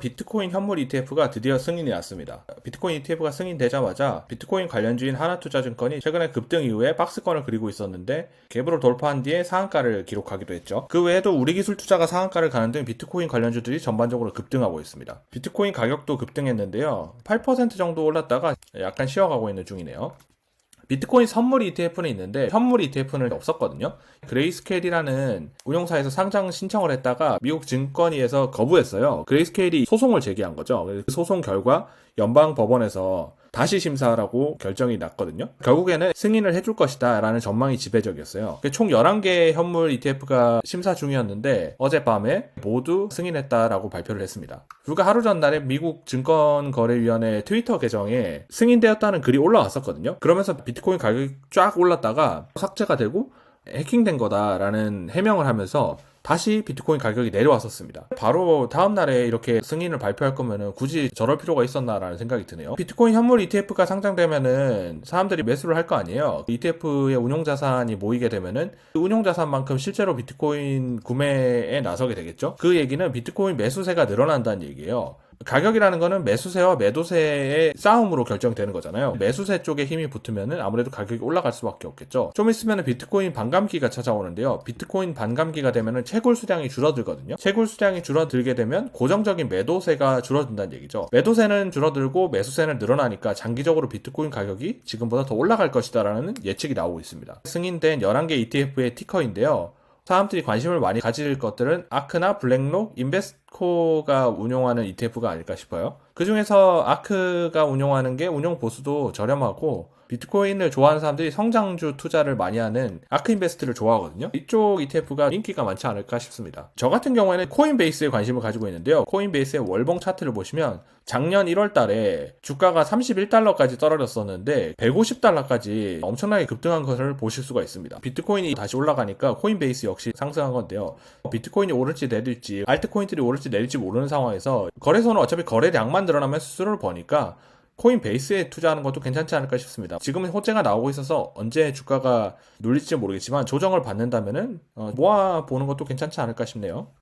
비트코인 현물 ETF가 드디어 승인이 났습니다. 비트코인 ETF가 승인되자마자 비트코인 관련주인 하나투자증권이 최근에 급등 이후에 박스권을 그리고 있었는데 갭으로 돌파한 뒤에 상한가를 기록하기도 했죠. 그 외에도 우리 기술 투자가 상한가를 가는 등 비트코인 관련주들이 전반적으로 급등하고 있습니다. 비트코인 가격도 급등했는데요. 8% 정도 올랐다가 약간 쉬어가고 있는 중이네요. 비트코인 선물 ETF는 있는데 현물 ETF는 없었거든요. 그레이스케일이라는 운용사에서 상장 신청을 했다가 미국 증권위에서 거부했어요. 그레이스케일이 소송을 제기한 거죠. 그 소송 결과 연방 법원에서 다시 심사하라고 결정이 났거든요. 결국에는 승인을 해줄 것이다 라는 전망이 지배적이었어요. 총 11개의 현물 ETF가 심사 중이었는데 어젯밤에 모두 승인했다라고 발표를 했습니다. 불과 하루 전날에 미국 증권거래위원회 트위터 계정에 승인되었다는 글이 올라왔었거든요. 그러면서 비트코인 가격이 쫙 올랐다가 삭제가 되고 해킹된 거다라는 해명을 하면서 다시 비트코인 가격이 내려왔었습니다. 바로 다음 날에 이렇게 승인을 발표할 거면은 굳이 저럴 필요가 있었나라는 생각이 드네요. 비트코인 현물 ETF가 상장되면은 사람들이 매수를 할 거 아니에요. ETF의 운용 자산이 모이게 되면은 그 운용 자산만큼 실제로 비트코인 구매에 나서게 되겠죠. 그 얘기는 비트코인 매수세가 늘어난다는 얘기예요. 가격이라는 거는 매수세와 매도세의 싸움으로 결정되는 거잖아요. 매수세 쪽에 힘이 붙으면은 아무래도 가격이 올라갈 수밖에 없겠죠. 좀 있으면은 비트코인 반감기가 찾아오는데요. 비트코인 반감기가 되면은 채굴 수량이 줄어들거든요. 채굴 수량이 줄어들게 되면 고정적인 매도세가 줄어든다는 얘기죠. 매도세는 줄어들고 매수세는 늘어나니까 장기적으로 비트코인 가격이 지금보다 더 올라갈 것이다라는 예측이 나오고 있습니다. 승인된 11개 ETF의 티커인데요. 사람들이 관심을 많이 가질 것들은 아크나 블랙록, 인베스 코가 운용하는 ETF가 아닐까 싶어요. 그 중에서 아크가 운용하는 게 운용 보수도 저렴하고 비트코인을 좋아하는 사람들이 성장주 투자를 많이 하는 아크 인베스트를 좋아하거든요. 이쪽 ETF가 인기가 많지 않을까 싶습니다. 저 같은 경우에는 코인베이스에 관심을 가지고 있는데요. 코인베이스의 월봉 차트를 보시면 작년 1월 달에 주가가 31달러까지 떨어졌었는데 150달러까지 엄청나게 급등한 것을 보실 수가 있습니다. 비트코인이 다시 올라가니까 코인베이스 역시 상승한 건데요. 비트코인이 오를지 내릴지 알트코인들이 오를지 내릴지 모르는 상황에서 거래소는 어차피 거래량만 늘어나면 수수료를 버니까 코인 베이스에 투자하는 것도 괜찮지 않을까 싶습니다. 지금은 호재가 나오고 있어서 언제 주가가 눌릴지 모르겠지만 조정을 받는다면은 어, 모아 보는 것도 괜찮지 않을까 싶네요.